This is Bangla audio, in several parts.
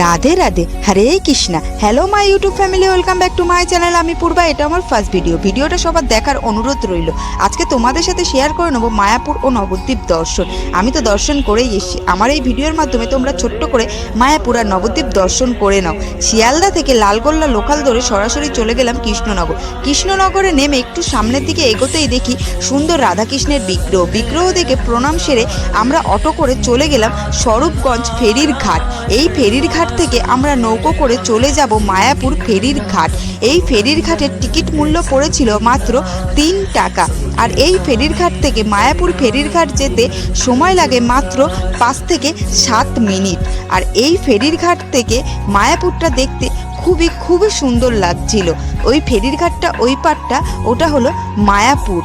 Radhe Radhe, Hare Krishna. Hello my YouTube family welcome back to my channel আমি পূর্বা, এটা আমার ফার্স্ট ভিডিও ভিডিওটা সবার দেখার অনুরোধ রইল। আজকে তোমাদের সাথে শেয়ার করে নেব মায়াপুর ও নবদ্বীপ দর্শন। আমি তো দর্শন করেই এসেছি। আমার এই ভিডিওর মাধ্যমে তোমরা ছোট্ট করে মায়াপুর আর নবদ্বীপ দর্শন করে নাও। শিয়ালদা থেকে লালগোল্লা লোকাল ধরে সরাসরি চলে গেলাম কৃষ্ণনগর। কৃষ্ণনগরে নেমে একটু সামনের দিকে এগোতেই দেখি সুন্দর রাধাকৃষ্ণের বিগ্রহ। বিগ্রহ দেখে প্রণাম সেরে আমরা অটো করে চলে গেলাম স্বরূপগঞ্জ ফেরির ঘাট। এই ফেরির ঘাট থেকে আমরা নৌকো করে চলে যাব মায়াপুর ফেরির ঘাট। এই ফেরির ঘাটের টিকিট মূল্য পড়েছিল মাত্র তিন টাকা। আর এই ফেরির ঘাট থেকে মায়াপুর ফেরির ঘাট যেতে সময় লাগে মাত্র পাঁচ থেকে সাত মিনিট। আর এই ফেরির ঘাট থেকে মায়াপুরটা দেখতে খুবই খুবই সুন্দর লাগছিল। ওই ফেরির ঘাটটা, ওই পাটটা, ওটা হলো মায়াপুর।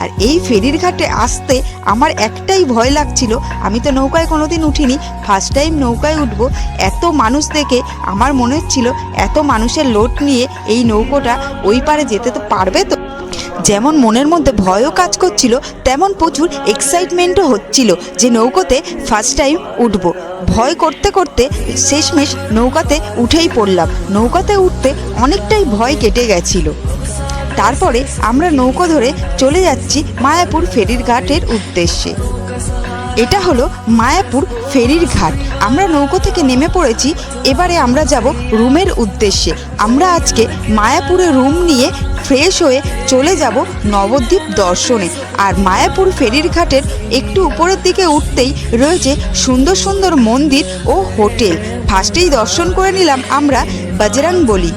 আর এই ফেরির ঘাটে আসতে আমার একটাই ভয় লাগছিল। আমি তো নৌকায় কোনোদিন উঠিনি। ফার্স্ট টাইম নৌকায় উঠব। এত মানুষ দেখে আমার মনে হচ্ছিল এত মানুষের লোড নিয়ে এই নৌকোটা ওই পারে যেতে তো পারবে তো। যেমন মনের মধ্যে ভয়ও কাজ করছিল, তেমন প্রচুর এক্সাইটমেন্টও হচ্ছিল যে নৌকোতে ফার্স্ট টাইম উঠব। ভয় করতে করতে শেষমেশ নৌকাতে উঠেই পড়লাম। নৌকাতে উঠতে অনেকটাই ভয় কেটে গেছিল। তারপরে আমরা নৌকো ধরে চলে যাচ্ছি মায়াপুর ফেরির ঘাটের উদ্দেশ্যে। এটা হলো মায়াপুর ফেরির ঘাট। আমরা নৌকো থেকে নেমে পড়েছি, এবারে আমরা যাব রুমের উদ্দেশ্যে। আমরা আজকে মায়াপুরে রুম নিয়ে ফ্রেশ হয়ে চলে যাব নবদ্বীপ দর্শনে। আর মায়াপুর ফেরির ঘাটের একটু উপরের দিকে উঠতেই রয়েছে সুন্দর সুন্দর মন্দির ও হোটেল। ফার্স্টেই দর্শন করে নিলাম আমরা বজরং বলি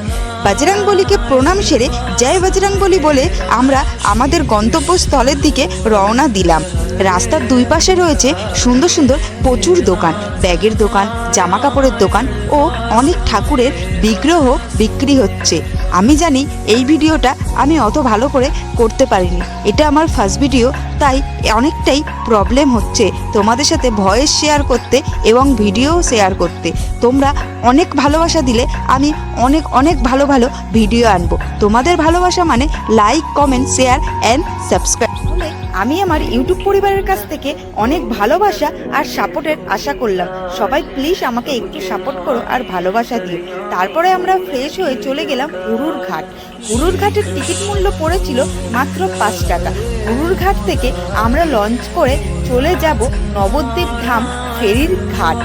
বজরং বলিকে প্রণাম সেরে জয় বজরং বলি বলে আমরা আমাদের গন্তব্যস্থলের দিকে রওনা দিলাম। রাস্তার দুই পাশে রয়েছে সুন্দর সুন্দর প্রচুর দোকান, ব্যাগের দোকান জামা কাপড়ের দোকান ও অনেক ঠাকুরের বিগ্রহ বিক্রি হচ্ছে। আমি জানি এই ভিডিওটা আমি অত ভালো করে করতে পারিনি। এটা আমার ফার্স্ট ভিডিও তাই অনেকটাই প্রবলেম হচ্ছে। তোমাদের সাথে ভয়েস শেয়ার করতে এবং ভিডিও শেয়ার করতে। তোমরা অনেক ভালোবাসা দিলে আমি অনেক অনেক ভালো ভালো ভিডিও আনব। তোমাদের ভালোবাসা মানে like comment share and subscribe আমি আমার ইউটিউব পরিবারের কাছ থেকে অনেক ভালোবাসা আর সাপোর্টের আশা করলাম। সবাই প্লিজ আমাকে একটু সাপোর্ট করো আর ভালোবাসা দিও। তারপরে আমরা ফ্রেশ হয়ে চলে গেলাম হুরুর ঘাট। হুরুর ঘাটের টিকিট মূল্য পড়েছিল মাত্র পাঁচ টাকা। হুরুর ঘাট থেকে আমরা লঞ্চ করে চলে যাব নবদ্বীপ ধাম ফেরির ঘাট।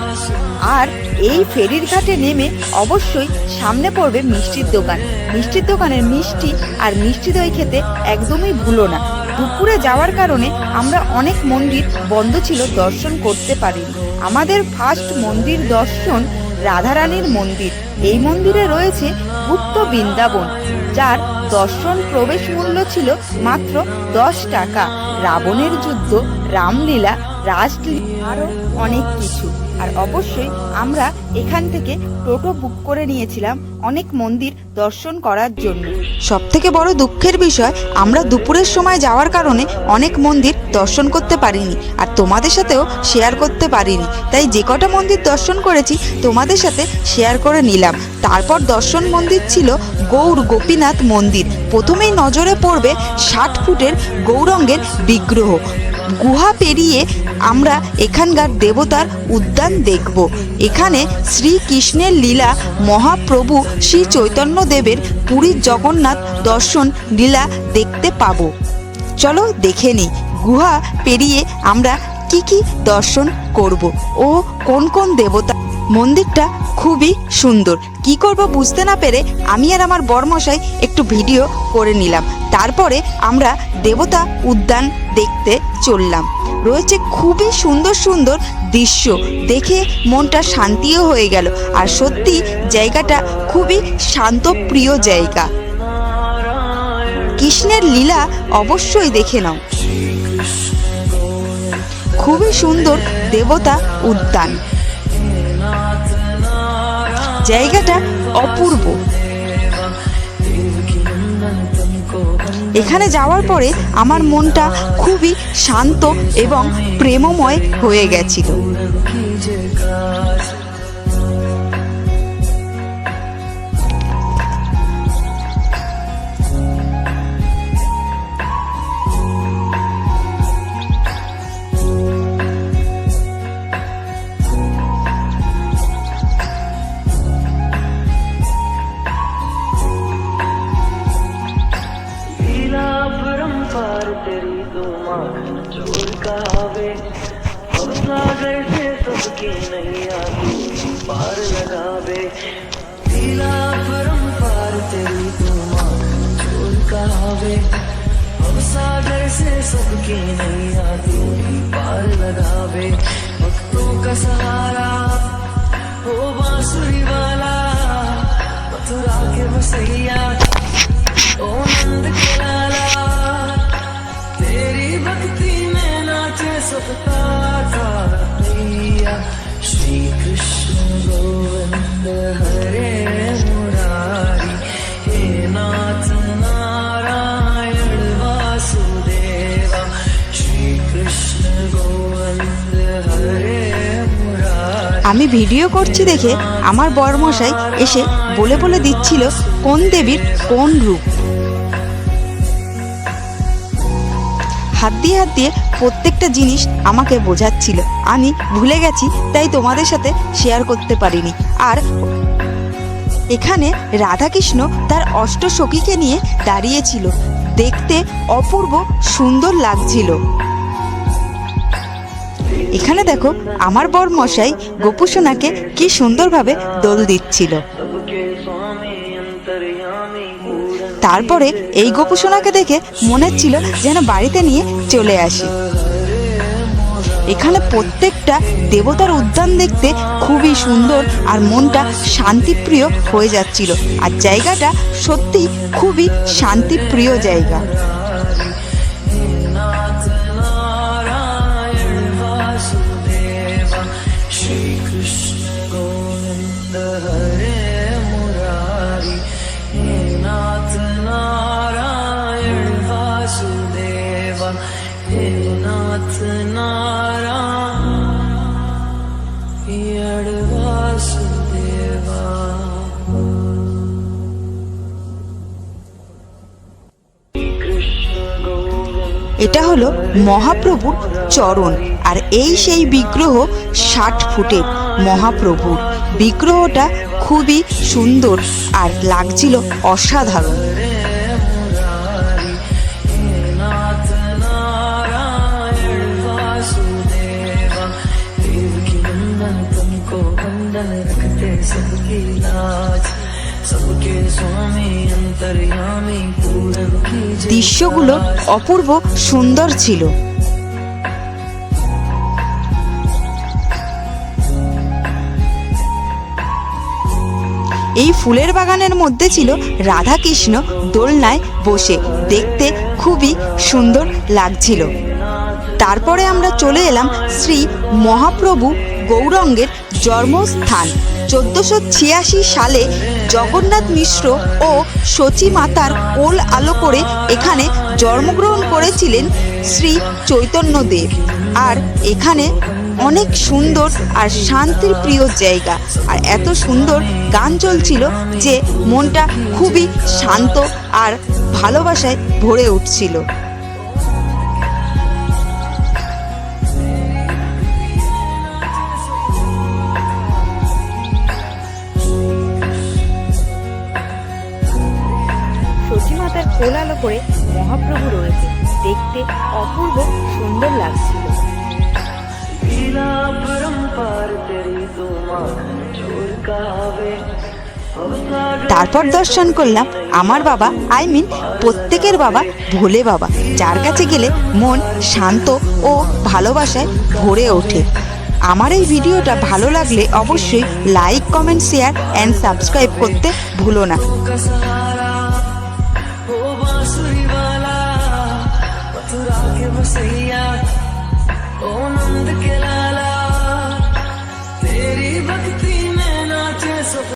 আর এই ফেরির ঘাটে নেমে অবশ্যই সামনে পড়বে মিষ্টির দোকান। মিষ্টির দোকানের মিষ্টি আর মিষ্টি দই খেতে একদমই ভুলো না। দুপুরে যাওয়ার কারণে আমরা অনেক মন্দির বন্ধ ছিল, দর্শন করতে পারিনি। আমাদের ফার্স্ট মন্দির দর্শন রাধারানীর মন্দির। এই মন্দিরে রয়েছে গুপ্ত বৃন্দাবন, যার দর্শন প্রবেশ মূল্য ছিল মাত্র দশ টাকা। রাবণের যুদ্ধ, রামলীলা রাসলীলা আরও অনেক কিছু। আর অবশ্যই আমরা এখান থেকে টোটো বুক করে নিয়েছিলাম অনেক মন্দির দর্শন করার জন্য। সব থেকে বড় দুঃখের বিষয়, আমরা দুপুরের সময় যাওয়ার কারণে অনেক মন্দির দর্শন করতে পারিনি আর তোমাদের সাথেও শেয়ার করতে পারিনি। তাই যে কটা মন্দির দর্শন করেছি, তোমাদের সাথে শেয়ার করে নিলাম। তারপর দর্শন মন্দির ছিল গৌর গোপীনাথ মন্দির। প্রথমেই নজরে পড়বে ষাট ফুটের গৌরঙ্গের বিগ্রহ। গুহা পেরিয়ে আমরা এখানকার দেবতার উদ্যান দেখব। এখানে শ্রীকৃষ্ণের লীলা, মহাপ্রভু শ্রী চৈতন্যদেবের পুরীর জগন্নাথ দর্শন লীলা দেখতে পাব। চলো দেখে নিই, গুহা পেরিয়ে আমরা কি কি দর্শন করব ও কোন কোন দেবতা মন্দিরটা খুবই সুন্দর। কি করব বুঝতে না পেরে আমি আর আমার বরমশাই একটু ভিডিও করে নিলাম। তারপরে আমরা দেবতা উদ্যান দেখতে চললাম। রয়েছে খুবই সুন্দর সুন্দর দৃশ্য। দেখে মনটা শান্তিও হয়ে গেল। আর সত্যি জায়গাটা খুবই শান্তপ্রিয় জায়গা। কৃষ্ণের লীলা অবশ্যই দেখে নাও। খুবই সুন্দর দেবতা উদ্যান। জায়গাটা অপূর্ব। এখানে যাওয়ার পরে আমার মনটা খুবই শান্ত এবং প্রেমময় হয়ে গেছিল। मान चोर कहावे हम सागर से सबकी नहीं आती पार लगावे पीला परम पार तेरी तू मान चोर कहावे हम सागर से सबकी नहीं आती पार लगावे वक्तों का सहारा हो बांसुरी वाला मथुरा के बसैया ओ नंद के আমি ভিডিও করছি দেখে আমার বরমশাই এসে বলে বলে দিচ্ছিল কোন দেবীর কোন রূপ। হাত দিয়ে হাত দিয়ে প্রত্যেকটা জিনিস আমাকে বোঝাচ্ছিল। আমি ভুলে গেছি, তাই তোমাদের সাথে শেয়ার করতে পারিনি। আর এখানে রাধাকৃষ্ণ তার অষ্ট সখীকে নিয়ে দাঁড়িয়েছিল। দেখতে অপূর্ব সুন্দর লাগছিল। এখানে দেখো, আমার বর মশাই গোপুসোনাকে কি সুন্দরভাবে দোল দিচ্ছিল। তারপরে এই গোপুসোনাকে দেখে মনে হচ্ছিল যেন বাড়িতে নিয়ে চলে আসি। এখানে প্রত্যেকটা দেবতার উদ্যান দেখতে খুবই সুন্দর আর মনটা শান্তিপ্রিয় হয়ে যাচ্ছিল। আর জায়গাটা সত্যি খুবই শান্তিপ্রিয় জায়গা। এটা হলো মহাপ্রভুর চরণ, আর এই সেই বিগ্রহ ষাট ফুটের মহাপ্রভুর। বিগ্রহটা খুবই সুন্দর আর লাগছিল অসাধারণ। तुमको वंदन रखते सबकी लाज सबके स्वामी अंतर्यामी पूरन की দৃশ্যগুলো অপূর্ব সুন্দর ছিল এই ফুলের বাগানের মধ্যে ছিল রাধাকৃষ্ণ দোলনায় বসে দেখতে খুবই সুন্দর লাগছিল তারপরে আমরা চলে এলাম শ্রী মহাপ্রভু গৌরঙ্গের জন্মস্থান। চোদ্দোশো ছিয়াশি সালে জগন্নাথ মিশ্র ও সচী মাতার কোল আলো করে এখানে জন্মগ্রহণ করেছিলেন শ্রী চৈতন্যদেব। আর এখানে অনেক সুন্দর আর শান্তির প্রিয় জায়গা। আর এত সুন্দর গান চলছিল যে মনটা খুবই শান্ত আর ভালোবাসায় ভরে উঠছিল। দেখতে অপূর্ব সুন্দর লাগছিল। তারপর দর্শন করলাম আমার বাবা আই মিন প্রত্যেকের বাবা ভোলে বাবা যার কাছে গেলে মন শান্ত ও ভালোবাসায় ভরে ওঠে। আমার এই ভিডিওটা ভালো লাগলে অবশ্যই like comment share and subscribe করতে ভুলো না। see.